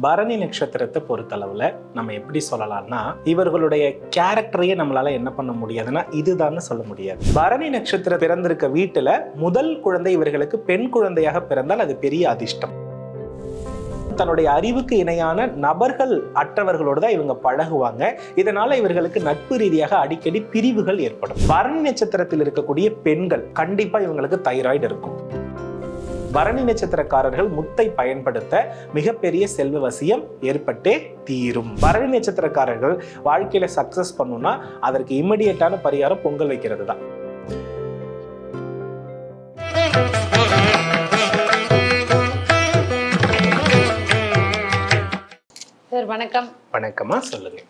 பரணி நட்சத்திரத்தை பொறுத்தளவில் நம்ம எப்படி சொல்லலாம்னா இவர்களுடைய கேரக்டரையே நம்மளால என்ன பண்ண முடியாதுன்னா இதுதான்னு சொல்ல முடியாது. பரணி நட்சத்திரம் பிறந்திருக்க வீட்டில் முதல் குழந்தை இவர்களுக்கு பெண் குழந்தையாக பிறந்தால் அது பெரிய அதிர்ஷ்டம். தன்னுடைய அறிவுக்கு இணையான நபர்கள் அற்றவர்களோடு தான் இவங்க பழகுவாங்க. இதனால இவர்களுக்கு நட்பு ரீதியாக அடிக்கடி பிரிவுகள் ஏற்படும். பரணி நட்சத்திரத்தில் இருக்கக்கூடிய பெண்கள் கண்டிப்பா இவங்களுக்கு தைராய்டு இருக்கும். பரணி நட்சத்திரக்காரர்கள் முத்தை பயன்படுத்த மிகப்பெரிய செல்வ வசியம் ஏற்பட்டே தீரும். பரணி நட்சத்திரக்காரர்கள் வாழ்க்கையில சக்சஸ் பண்ணணும்னா அதற்கு இமிடியேட்டான பரிகாரம் பொங்கல் வைக்கிறது தான். சார் வணக்கம். வணக்கமா சொல்லுங்க.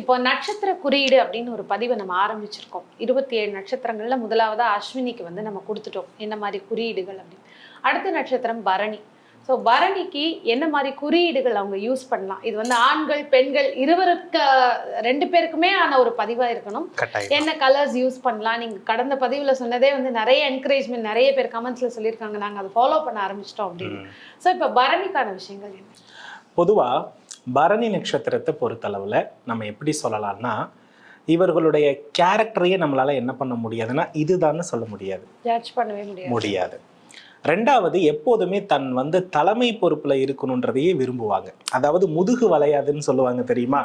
இப்போ நட்சத்திர குறியீடு அப்படின்னு ஒரு பதிவை நம்ம ஆரம்பிச்சிருக்கோம். இருபத்தி ஏழு நட்சத்திரங்கள்ல முதலாவதா அஸ்வினிக்கு வந்து நம்ம கொடுத்துட்டோம். என்ன மாதிரி குறியீடுகள் அப்படின்னு. அடுத்த நட்சத்திரம் பரணி. ஸோ பரணிக்கு என்ன மாதிரி குறியீடுகள் அவங்க யூஸ் பண்ணலாம்? இது வந்து ஆண்கள் பெண்கள் இருவருக்கு ரெண்டு பேருக்குமே ஆன ஒரு பதிவா இருக்கணும். என்ன கலர்ஸ் யூஸ் பண்ணலாம்? நீங்க கடந்த பதிவுல சொன்னதே வந்து நிறைய என்கரேஜ்மெண்ட் நிறைய பேர் கமெண்ட்ஸ்ல சொல்லியிருக்காங்க. நாங்க அதை ஃபாலோ பண்ண ஆரம்பிச்சிட்டோம் அப்படின்னு. ஸோ இப்போ பரணிக்கான விஷயங்கள் என்ன? பொதுவா பரணி நட்சத்திரத்தை பொறுத்தளவுல நம்ம எப்படி சொல்லலாம்னா இவர்களுடைய கேரக்டரையே நம்மளால என்ன பண்ண முடியாதுன்னா இதுதான்னு சொல்ல முடியாது. ஜட்ஜ் பண்ணவே முடியாது. முடியாது. ரெண்டாவது எப்போதுமே தன் வந்து தலைமை பொறுப்புல இருக்கணுன்றதையே விரும்புவாங்க. அதாவது முதுகு வளையாதுன்னு சொல்லுவாங்க தெரியுமா?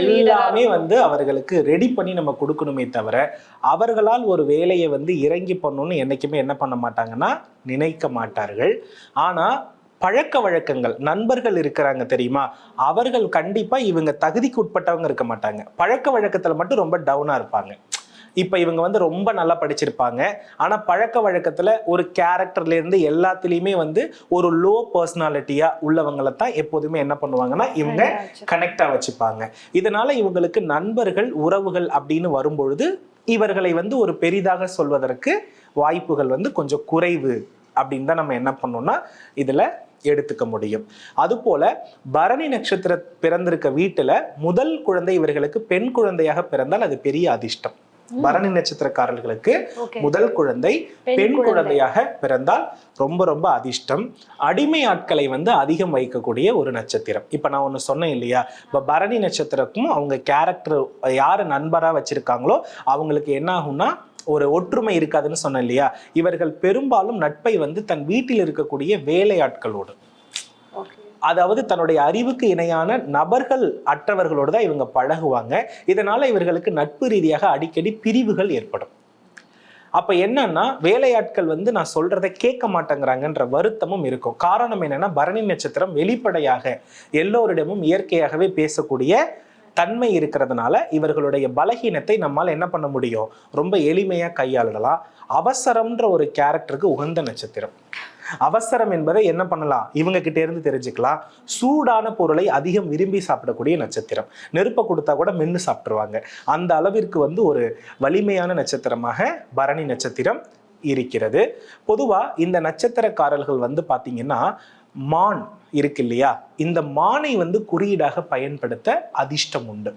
எல்லாமே வந்து அவர்களுக்கு ரெடி பண்ணி நம்ம கொடுக்கணுமே தவிர அவர்களால் ஒரு வேலையை வந்து இறங்கி பண்ணணும்னு என்னைக்குமே என்ன பண்ண மாட்டாங்கன்னா நினைக்க மாட்டார்கள். ஆனா பழக்க வழக்கங்கள் நண்பர்கள் இருக்கிறாங்க தெரியுமா? அவர்கள் கண்டிப்பா இவங்க தகுதிக்கு உட்பட்டவங்க இருக்க மாட்டாங்க. பழக்க வழக்கத்துல மட்டும் ரொம்ப டவுனா இருப்பாங்க. இப்ப இவங்க வந்து ரொம்ப நல்லா படிச்சிருப்பாங்க. ஆனா பழக்க வழக்கத்துல ஒரு கேரக்டர்ல இருந்து எல்லாத்துலயுமே வந்து ஒரு லோ பர்சனாலிட்டியா உள்ளவங்களை தான் எப்போதுமே என்ன பண்ணுவாங்கன்னா இவங்க கனெக்டா வச்சுப்பாங்க. இதனால இவங்களுக்கு நண்பர்கள் உறவுகள் அப்படின்னு வரும்பொழுது இவர்களை வந்து ஒரு பெரிதாக சொல்வதற்கு வாய்ப்புகள் வந்து கொஞ்சம் குறைவு அப்படின்னு தான் நம்ம என்ன பண்ணோம்னா இதுல எடுத்துக்க முடியும். அதுபோல பரணி நட்சத்திர பிறந்திருக்க வீட்டுல முதல் குழந்தை இவர்களுக்கு பெண் குழந்தையாக பிறந்தால் அது பெரிய அதிர்ஷ்டம். பரணி நட்சத்திரக்காரர்களுக்கு முதல் குழந்தை பெண் பெண் குழந்தை. குழந்தையாக பிறந்தால் ரொம்ப ரொம்ப அதிர்ஷ்டம். அடிமை ஆட்களை வந்து அதிகம் வைக்கக்கூடிய ஒரு நட்சத்திரம். இப்ப நான் ஒண்ணு சொன்னேன் இல்லையா? இப்ப பரணி நட்சத்திரக்கும் அவங்க கேரக்டர் யாரு நண்பரா வச்சிருக்காங்களோ அவங்களுக்கு என்ன ஆகும்னா ஒரு ஒற்றுமை இருக்காதுன்னு சொன்னேன் இல்லையா? இவர்கள் பெரும்பாலும் நட்பை வந்து தன் வீட்டில் இருக்கக்கூடிய வேலையாட்களோடு. அதாவது தன்னுடைய அறிவுக்கு இணையான நபர்கள் அற்றவர்களோடு தான் இவங்க பழகுவாங்க. இதனால இவர்களுக்கு நட்பு ரீதியாக அடிக்கடி பிரிவுகள் ஏற்படும். அப்ப என்னன்னா வேலையாட்கள் வந்து நான் சொல்றதை கேட்க மாட்டேங்கிறாங்கன்ற வருத்தமும் இருக்கும். காரணம் என்னன்னா பரணி நட்சத்திரம் வெளிப்படையாக எல்லோரிடமும் இயற்கையாகவே பேசக்கூடிய தன்மை இருக்கிறதுனால இவர்களுடைய பலகீனத்தை நம்மால் என்ன பண்ண முடியும்? ரொம்ப எளிமையா கையாளலாம் அவசரம்ன்ற ஒரு கேரக்டருக்கு உகந்த நட்சத்திரம். அவசரம் என்பதை என்ன பண்ணலாம்? இவங்க கிட்ட இருந்து தெரிஞ்சுக்கலாம். சூடான பொருளை அதிகம் விரும்பி சாப்பிடக்கூடிய நட்சத்திரம். நெருப்பை கொடுத்தா கூட மென்று சாப்பிட்ருவாங்க அந்த அளவிற்கு வந்து ஒரு வலிமையான நட்சத்திரமாக பரணி நட்சத்திரம் இருக்கிறது. பொதுவாக இந்த நட்சத்திரக்காரர்கள் வந்து பார்த்தீங்கன்னா மான் இருக்கு இல்லையா? இந்த மானை வந்து குறியீடாக பயன்படுத்த அதிர்ஷ்டம் உண்டு.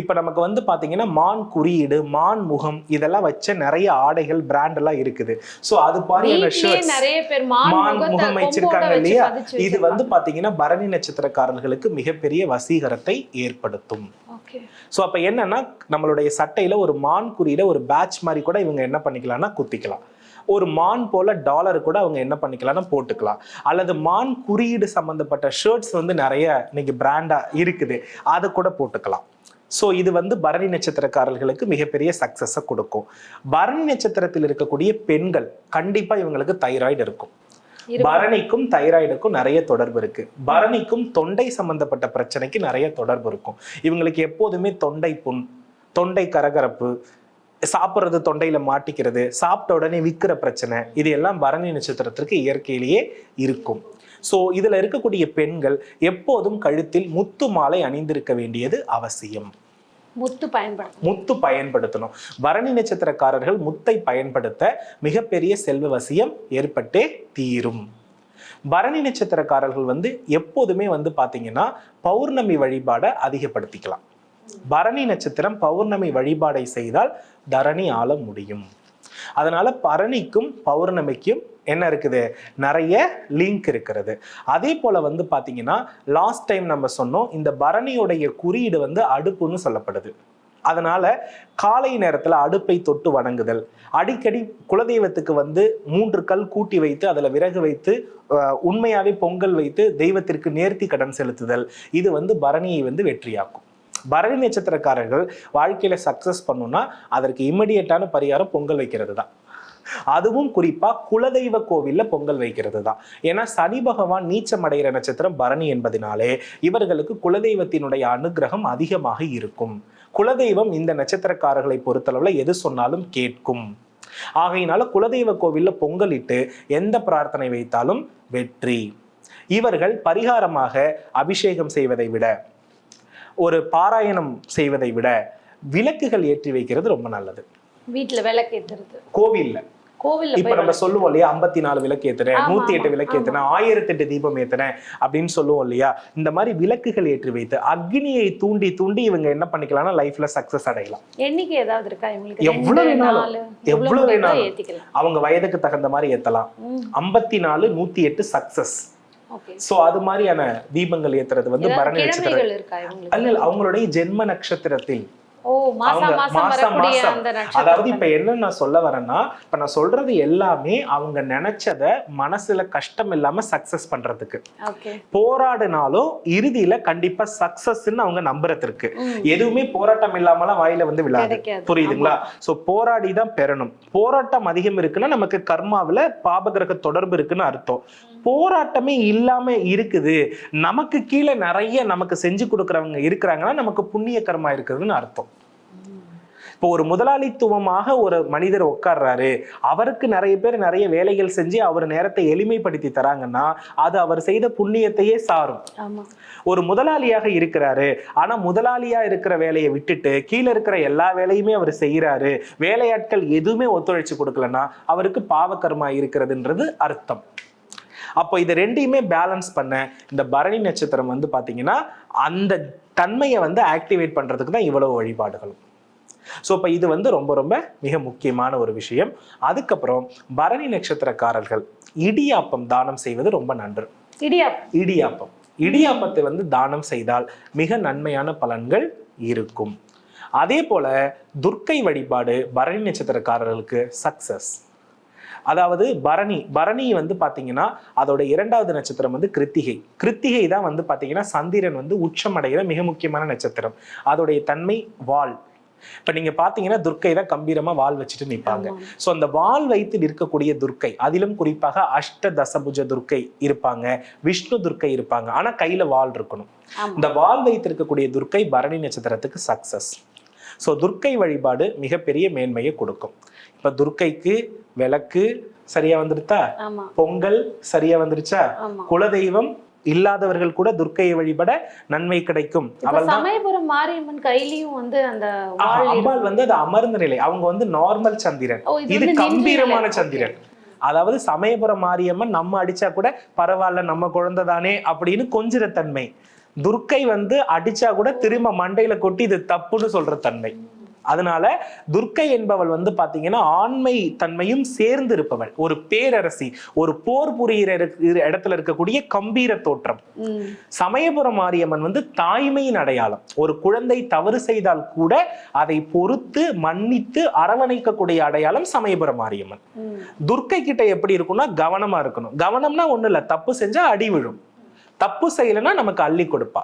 இப்ப நமக்கு வந்து பாத்தீங்கன்னா மான் குறியீடு மான் முகம் இதெல்லாம் வச்ச நிறைய ஆடைகள் பிராண்ட் எல்லாம் இருக்குது. சோ அது மாதிரியான ஷர்ட்ஸ் மான் முகம் வச்சிருக்காங்க வச்சு இல்லையா? இது வந்து. பாத்தீங்கன்னா பரணி நட்சத்திரக்காரர்களுக்கு மிகப்பெரிய வசீகரத்தை ஏற்படுத்தும். ஸோ அப்போ என்னன்னா நம்மளுடைய சட்டையில ஒரு மான் குறியிட ஒரு பேட்ச் மாதிரி கூட இவங்க என்ன பண்ணிக்கலாம்னா குத்திக்கலாம். ஒரு மான் போல டாலர் கூட அவங்க என்ன பண்ணிக்கலாம்னா போட்டுக்கலாம். அல்லது மான் குறியீடு சம்பந்தப்பட்ட ஷர்ட்ஸ் வந்து நிறைய இன்னைக்கு பிராண்டா இருக்குது. அதை கூட போட்டுக்கலாம். ஸோ இது வந்து பரணி நட்சத்திரக்காரர்களுக்கு மிகப்பெரிய சக்சஸை கொடுக்கும். பரணி நட்சத்திரத்தில் இருக்கக்கூடிய பெண்கள் கண்டிப்பா இவங்களுக்கு தைராய்டு இருக்கும். இருக்கு. பரணிக்கும் தைராய்டுக்கும் நிறைய தொடர்பு இருக்கு. பரணிக்கும் தொண்டை சம்பந்தப்பட்ட பிரச்சனைக்கு நிறைய தொடர்பு இருக்கும். இவங்களுக்கு எப்போதுமே தொண்டை புண் தொண்டை கரகரப்பு சாப்பிட்றது தொண்டையில மாட்டிக்கிறது சாப்பிட்ட உடனே விற்கிற பிரச்சனை இது எல்லாம் பரணி நட்சத்திரத்திற்கு இயற்கையிலேயே இருக்கும். ஸோ இதுல இருக்கக்கூடிய பெண்கள் எப்போதும் கழுத்தில் முத்து மாலை அணிந்திருக்க வேண்டியது அவசியம். முத்து பயன்படுத்தும் முத்து பயன்படுத்தணும். பரணி நட்சத்திரக்காரர்கள் முத்தை பயன்படுத்த மிகப்பெரிய செல்வ வசியம் ஏற்பட்டே தீரும். பரணி நட்சத்திரக்காரர்கள் வந்து எப்போதுமே வந்து பாத்தீங்கன்னா பௌர்ணமி வழிபாடை அதிகப்படுத்திக்கலாம். பரணி நட்சத்திரம் பௌர்ணமி வழிபாடை செய்தால் தரணி ஆள முடியும். அதனால பரணிக்கும் பௌர்ணமிக்கும் என்ன இருக்குது? நிறைய லிங்க் இருக்கிறது. அதே போல வந்து பாத்தீங்கன்னா லாஸ்ட் டைம் நம்ம சொன்னோம் இந்த பரணியுடைய குறியீடு வந்து அடுப்புன்னு சொல்லப்படுது. அதனால காலை நேரத்துல அடுப்பை தொட்டு வணங்குதல். அடிக்கடி குலதெய்வத்துக்கு வந்து மூன்று கல் கூட்டி வைத்து அதுல விறகு வைத்து உண்மையாகவே உண்மையாவே பொங்கல் வைத்து தெய்வத்திற்கு நேர்த்தி கடன் செலுத்துதல். இது வந்து பரணியை வந்து வெற்றியாக்கும். பரணி நட்சத்திரக்காரர்கள் வாழ்க்கையில சக்சஸ் பண்ணும்னா அதற்கு இமிடியட்டான பரிகாரம் பொங்கல் வைக்கிறது தான் அதுவும் குறிப்பா குலதெய்வ கோவில்ல பொங்கல் வைக்கிறது தான் ஏன்னா சனி பகவான் நீச்சம் அடைகிற நட்சத்திரம் பரணி என்பதினாலே இவர்களுக்கு குலதெய்வத்தினுடைய அனுகிரகம் அதிகமாக இருக்கும். குலதெய்வம் இந்த நட்சத்திரக்காரர்களை பொறுத்தளவுல எது சொன்னாலும் கேட்கும். ஆகையினால குலதெய்வ கோவில்ல பொங்கலிட்டு எந்த பிரார்த்தனை வைத்தாலும் வெற்றி. இவர்கள் பரிகாரமாக அபிஷேகம் செய்வதை விட ஒரு பாராயணம் செய்வதை விட விளக்குகள் ஏற்றி வைக்கிறது ரொம்ப நல்லது. வீட்டுல விளக்கேத்துறது. கோவில்ல. கோவில்ல இப்ப போய் நம்ம சொல்லுவோம் இல்லையா ஐம்பத்தி நாலு விளக்கு ஏத்துறேன் நூத்தி எட்டு விளக்கு ஏத்துறேன் ஆயிரத்தி எட்டு தீபம் ஏத்துறேன் அப்படின்னு சொல்லுவோம் இல்லையா இந்த மாதிரி விளக்குகள் ஏற்றி வைத்து அக்னியை தூண்டி தூண்டி இவங்க என்ன பண்ணிக்கலாம்னா லைஃப்ல சக்சஸ் அடையலாம். எண்ணிக்கை ஏதாவது இருக்கா இவங்களுக்கு? எவ்வளவு வேணாலும், எவ்வளவு வேணாலும். அவங்க வயதுக்கு தகுந்த மாதிரி ஏத்தலாம். ஐம்பத்தி நாலு நூத்தி எட்டு சக்சஸ் சோ அது மாதிரியான தீபங்கள் ஏத்துறது வந்து பரணி நட்சத்திரம் அல்ல அவங்களுடைய ஜென்ம நட்சத்திரத்தில். அதாவது இப்ப என்ன நான் சொல்ல வரேன்னா இப்ப நான் சொல்றது எல்லாமே அவங்க நினைச்சத மனசுல கஷ்டம் இல்லாம சக்சஸ் பண்றதுக்கு. போராடினாலும் இறுதியில கண்டிப்பா சக்சஸ்ன்னு அவங்க நம்புறதுக்கு. எதுவுமே போராட்டம் இல்லாமலாம் வாயில வந்து விழாது. புரியுதுங்களா? சோ போராடி தான் பெறணும். போராட்டம் அதிகம் இருக்குன்னா நமக்கு கர்மாவுல பாபகிரக தொடர்பு இருக்குன்னு அர்த்தம். போராட்டமே இல்லாம இருக்குது. நமக்கு கீழே நிறைய நமக்கு செஞ்சு கொடுக்கறவங்க இருக்கிறாங்கன்னா நமக்கு புண்ணிய கர்மா இருக்குதுன்னு அர்த்தம். இப்போ ஒரு முதலாளித்துவமாக ஒரு மனிதர் உட்கார்றாரு. அவருக்கு நிறைய பேர் நிறைய வேலைகள் செஞ்சு அவர் நேரத்தை எளிமைப்படுத்தி தராங்கன்னா அது அவர் செய்த புண்ணியத்தையே சாரும். ஒரு முதலாளியாக இருக்கிறாரு. ஆனா முதலாளியா இருக்கிற வேலையை விட்டுட்டு கீழே இருக்கிற எல்லா வேலையுமே அவர் செய்யறாரு வேலையாட்கள் எதுவுமே ஒத்துழைச்சு கொடுக்கலன்னா அவருக்கு பாவகர்மா இருக்கிறதுன்றது அர்த்தம். அப்போ இது ரெண்டையுமே பேலன்ஸ் பண்ண இந்த பரணி நட்சத்திரம் வந்து பாத்தீங்கன்னா அந்த தன்மையை வந்து ஆக்டிவேட் பண்றதுக்கு தான் இவ்வளவு வழிபாடுகளும். ஸோ இப்போ இது வந்து ரொம்ப ரொம்ப மிக முக்கியமான ஒரு விஷயம். அதுக்கப்புறம் பரணி நட்சத்திரக்காரர்கள் இடியாப்பம் தானம் செய்வது ரொம்ப நன்று. இடியாப்பம். இடியாப்பம். இடியாப்பத்தை வந்து தானம் செய்தால் மிக நன்மையான பலன்கள் இருக்கும். அதே போல துர்க்கை வழிபாடு பரணி நட்சத்திரக்காரர்களுக்கு சக்சஸ் அதாவது பரணி பரணி வந்து பாத்தீங்கன்னா அதோட இரண்டாவது நட்சத்திரம் வந்து கிருத்திகை. கிருத்திகை தான் வந்து பாத்தீங்கன்னா சந்திரன் வந்து உச்சமடைகிற மிக முக்கியமான நட்சத்திரம். அதோடைய தன்மை வாள் இப்ப நீங்க பாத்தீங்கன்னா துர்க்கை தான் கம்பீரமா வாள் வச்சுட்டு நிப்பாங்க. ஆமா. சோ அந்த வாள் வைத்து நிற்கக்கூடிய துர்க்கை அதிலும் குறிப்பாக அஷ்ட தசபுஜ துர்க்கை இருப்பாங்க விஷ்ணு துர்க்கை இருப்பாங்க. ஆனா கையில வாள் இருக்கணும். இந்த வாள் வைத்திருக்கக்கூடிய துர்க்கை பரணி நட்சத்திரத்துக்கு சக்சஸ் ஸோ துர்க்கை வழிபாடு மிகப்பெரிய மேன்மையை கொடுக்கும். இப்ப துர்க்கைக்கு விளக்கு சரியா வந்துருத்தா? பொங்கல் சரியா வந்துருச்சா? குலதெய்வம் இல்லாதவர்கள் கூட துர்க்கையை வழிபட நன்மை கிடைக்கும். அவள் சமயபுரம் மாரியம்மன் கையிலயும் வந்து அந்த அம்பாள் வந்து அது அமர்ந்த நிலை. அவங்க வந்து நார்மல் சந்திரன். இது கம்பீரமான. சந்திரன். அதாவது சமயபுரம் மாரியம்மன் நம்ம அடிச்சா கூட பரவாயில்ல நம்ம குழந்தை தானே அப்படின்னு கொஞ்சிற தன்மை. துர்க்கை வந்து அடிச்சா கூட திரும்ப மண்டையில கொட்டி இது தப்புன்னு சொல்ற தன்மை. அதனால துர்க்கை என்பவள் வந்து பாத்தீங்கன்னா ஆண்மை தன்மையும் சேர்ந்து இருப்பவள். ஒரு பேரரசி ஒரு போர் புரியிற இரு- இடத்துல இருக்கக்கூடிய கம்பீர தோற்றம். சமயபுரம் மாரியம்மன் வந்து தாய்மையின் அடையாளம். ஒரு குழந்தை தவறு செய்தால் கூட அதை பொறுத்து மன்னித்து அரவணைக்கக்கூடிய அடையாளம் சமயபுரம் மாரியம்மன். துர்க்கை கிட்ட எப்படி இருக்கும்னா கவனமா இருக்கணும். கவனம்னா ஒண்ணு இல்ல தப்பு செஞ்சா அடி விழும். தப்பு செய்யலைன்னா நமக்கு அள்ளி கொடுப்பா.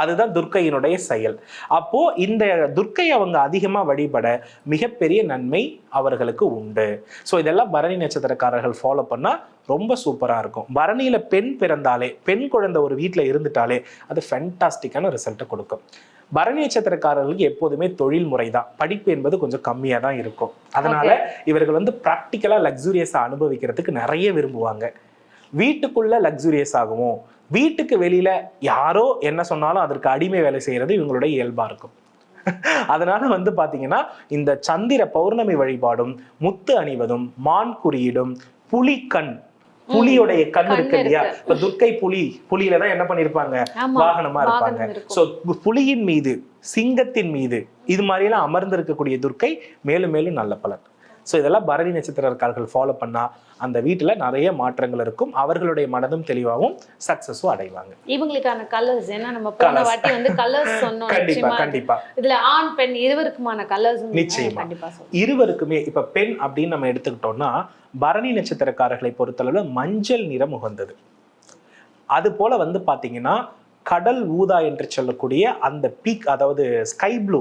அதுதான் துர்க்கையினுடைய செயல். அப்போ இந்த துர்க்கை அவங்க அதிகமா வழிபட மிகப்பெரிய நன்மை அவர்களுக்கு உண்டு. ஸோ இதெல்லாம் பரணி நட்சத்திரக்காரர்கள் ஃபாலோ பண்ணா ரொம்ப சூப்பரா இருக்கும். பரணியில பெண் பிறந்தாலே பெண் குழந்தை ஒரு வீட்ல இருந்துட்டாலே அது ஃபென்டாஸ்டிக்கான ரிசல்ட்டை கொடுக்கும். பரணி நட்சத்திரக்காரர்களுக்கு எப்போதுமே தொழில் முறை தான். படிப்பு என்பது கொஞ்சம் கம்மியா தான் இருக்கும். அதனால இவர்கள் வந்து ப்ராக்டிக்கலா லக்ஸூரியஸை அனுபவிக்கிறதுக்கு நிறைய விரும்புவாங்க. வீட்டுக்குள்ள லக்ஸூரியஸ் ஆகவும் வீட்டுக்கு வெளியில யாரோ என்ன சொன்னாலும் அதற்கு அடிமை வேலை செய்யறது இவங்களுடைய இயல்பா இருக்கும். அதனால வந்து பாத்தீங்கன்னா இந்த சந்திர பௌர்ணமி வழிபாடும் முத்து அணிவதும் மான் குறியீடும் புலிக்கண் புலியுடைய கண் இருக்கு இல்லையா. இப்ப துர்க்கை புலி புலியில தான் என்ன பண்ணிருப்பாங்க வாகனமா இருப்பாங்க. சோ புலியின் மீது சிங்கத்தின் மீது இது மாதிரி எல்லாம் அமர்ந்திருக்கக்கூடிய துர்க்கை மேலும் மேலும் நல்ல பலன். ஸோ இதெல்லாம் பரணி நட்சத்திரக்காரர்கள் ஃபாலோ பண்ணா அந்த வீட்டில் நிறைய மாற்றங்கள் இருக்கும். அவர்களுடைய மனதும் தெளிவாகவும் சக்ஸஸும் அடைவாங்க. இவங்களுக்கான கலர்ஸ் ஏன்னா நம்ம போன. வாட்டி வந்து கலர்ஸ் சொன்னோம் கண்டிப்பா கண்டிப்பா. இதுல ஆண் பெண் இருவருக்குமான கலர்ஸ் நிச்சயமா. இருவருக்குமே இப்ப பெண் அப்படின்னு நம்ம எடுத்துக்கிட்டோம்னா பரணி நட்சத்திரக்காரர்களை பொறுத்தளவுல மஞ்சள் நிறம் உகந்தது. அது போல வந்து பாத்தீங்கன்னா கடல் ஊதா என்று சொல்லக்கூடிய அந்த பீக் அதாவது ஸ்கை ப்ளூ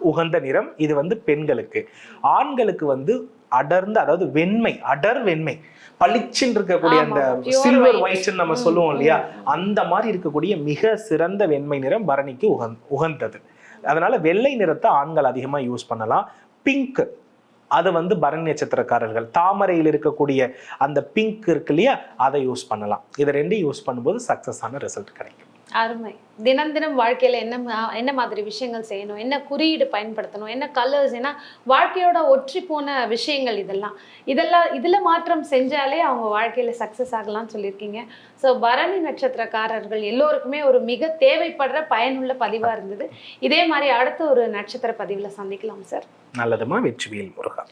உகந்த நிறம் இது வந்து பெண்களுக்கு. ஆண்களுக்கு வந்து அடர்ந்த அதாவது வெண்மை அடர் வெண்மை. பளிச்சுன்னு இருக்கக்கூடிய அந்த சில்வர். ஒயிட்னு நம்ம சொல்லுவோம் இல்லையா. அந்த மாதிரி இருக்கக்கூடிய மிக சிறந்த வெண்மை நிறம் பரணிக்கு உகந் உகந்தது. அதனால வெள்ளை நிறத்தை ஆண்கள் அதிகமா யூஸ் பண்ணலாம். பிங்க் அது வந்து பரணி நட்சத்திரக்காரர்கள். தாமரையில் இருக்கக்கூடிய அந்த பிங்க் இருக்கு இல்லையா? அதை யூஸ் பண்ணலாம். இதை ரெண்டையும் யூஸ் பண்ணும்போது சக்சஸ் ஆன ரிசல்ட் கிடைக்கும். அருமை. தினம் தினம் வாழ்க்கையில என்ன மா- என்ன மாதிரி விஷயங்கள் செய்யணும் என்ன குறியீடு பயன்படுத்தணும் என்ன கலர்ஸ் ஏன்னா வாழ்க்கையோட ஒற்றி போன விஷயங்கள் இதெல்லாம். இதெல்லாம் இதுல மாற்றம் செஞ்சாலே அவங்க வாழ்க்கையில சக்சஸ் ஆகலாம்னு சொல்லியிருக்கீங்க. ஸோ பரணி நட்சத்திரக்காரர்கள் எல்லோருக்குமே ஒரு மிக தேவைப்படுற பயனுள்ள பதிவா இருந்தது. இதே மாதிரி அடுத்த ஒரு நட்சத்திர பதிவுல சந்திக்கலாம் சார் நல்லதுமா வெற்றிவேல் முருகா.